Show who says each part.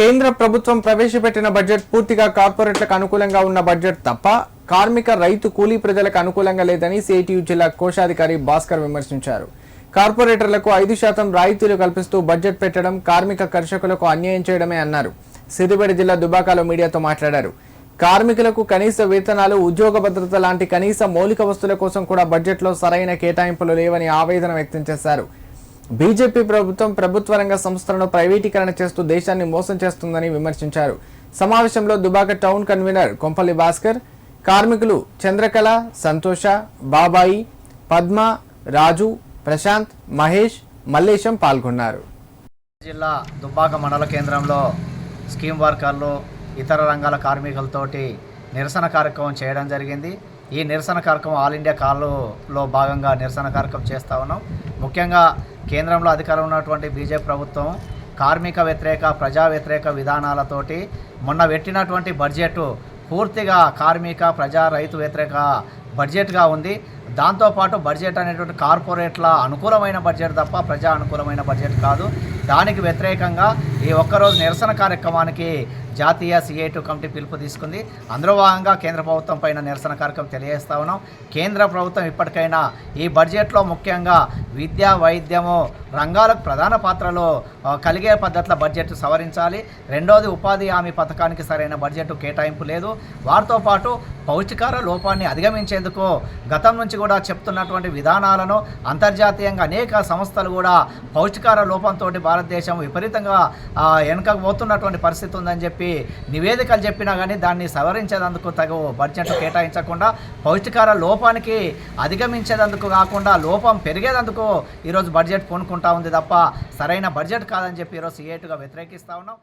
Speaker 1: కేంద్ర ప్రభుత్వం ప్రవేశపెట్టిన బడ్జెట్ పూర్తిగా కార్పొరేట్లకు అనుకూలంగా ఉన్న బడ్జెట్ తప్ప కార్మిక రైతు కూలీ ప్రజలకు అనుకూలంగా లేదని సిఐటియు జిల్లా కోశాధికారి భాస్కర్ విమర్శించారు. కార్పొరేటర్లకు ఐదు శాతం రాయితీలు కల్పిస్తూ బడ్జెట్ పెట్టడం కార్మిక కర్షకులకు అన్యాయం చేయడమే అన్నారు. సిద్దిపేట జిల్లా దుబాకాలో మీడియాతో మాట్లాడారు. కార్మికులకు కనీస వేతనాలు ఉద్యోగ భద్రత లాంటి కనీస మౌలిక వస్తువుల కోసం కూడా బడ్జెట్లో సరైన కేటాయింపులు లేవని ఆవేదన వ్యక్తం చేశారు. బీజేపీ ప్రభుత్వం ప్రభుత్వ రంగ సంస్థలను ప్రైవేటీకరణ చేస్తూ దేశాన్ని మోసం చేస్తుందని విమర్శించారు. సమావేశంలో దుబాక టౌన్ కన్వీనర్ కొంపల్లి భాస్కర్ కార్మికులు చంద్రకళ సంతోష బాబాయి పద్మ రాజు ప్రశాంత్ మహేష్ మల్లేశం పాల్గొన్నారు.
Speaker 2: జిల్లా దుబ్బాక మండల కేంద్రంలో స్కీమ్ వర్కర్లు ఇతర రంగాల కార్మికులతోటి నిరసన కార్యక్రమం చేయడం జరిగింది. ఈ నిరసన కార్యక్రమం ఆల్ ఇండియా కాల్లో భాగంగా నిరసన కార్యక్రమం చేస్తూ ఉన్నాం. ముఖ్యంగా కేంద్రంలో అధికారం ఉన్నటువంటి బీజేపీ ప్రభుత్వం కార్మిక వ్యతిరేక ప్రజా వ్యతిరేక విధానాలతోటి మొన్న పెట్టినటువంటి బడ్జెట్ పూర్తిగా కార్మిక ప్రజా రైతు వ్యతిరేక బడ్జెట్గా ఉంది. దాంతోపాటు బడ్జెట్ అనేటువంటి కార్పొరేట్ల అనుకూలమైన బడ్జెట్ తప్ప ప్రజా అనుకూలమైన బడ్జెట్ కాదు. దానికి వ్యతిరేకంగా ఈ ఒక్కరోజు నిరసన కార్యక్రమానికి జాతీయ సిఐటు కమిటీ పిలుపు తీసుకుంది. అందులో భాగంగా కేంద్ర ప్రభుత్వం పైన నిరసన కార్యక్రమం తెలియజేస్తా ఉన్నాం. కేంద్ర ప్రభుత్వం ఇప్పటికైనా ఈ బడ్జెట్లో ముఖ్యంగా విద్య వైద్యము రంగాలకు ప్రధాన పాత్రలో కలిగే పద్ధతుల బడ్జెట్ సవరించాలి. రెండోది ఉపాధి హామీ పథకానికి సరైన బడ్జెట్ కేటాయింపు లేదు. వారితో పాటు పౌష్టికార లోపాన్ని అధిగమించేందుకు గతం నుంచి కూడా చెప్తున్నటువంటి విధానాలను అంతర్జాతీయంగా అనేక సంస్థలు కూడా పౌష్టికార లోపంతో భారతదేశం విపరీతంగా వెనకపోతున్నటువంటి వెనుకకు పోతున్నటువంటి పరిస్థితి ఉందని చెప్పి నివేదికలు చెప్పినా కానీ దాన్ని సవరించేందుకు తగు బడ్జెట్ కేటాయించకుండా పౌష్టికార లోపానికి అధిగమించేందుకు కాకుండా లోపం పెరిగేందుకు ఈరోజు బడ్జెట్ కొనుక్కుంటా ఉంది తప్ప సరైన బడ్జెట్ కాదని చెప్పి ఈరోజు సిఏటుగా వ్యతిరేకిస్తా ఉన్నాం.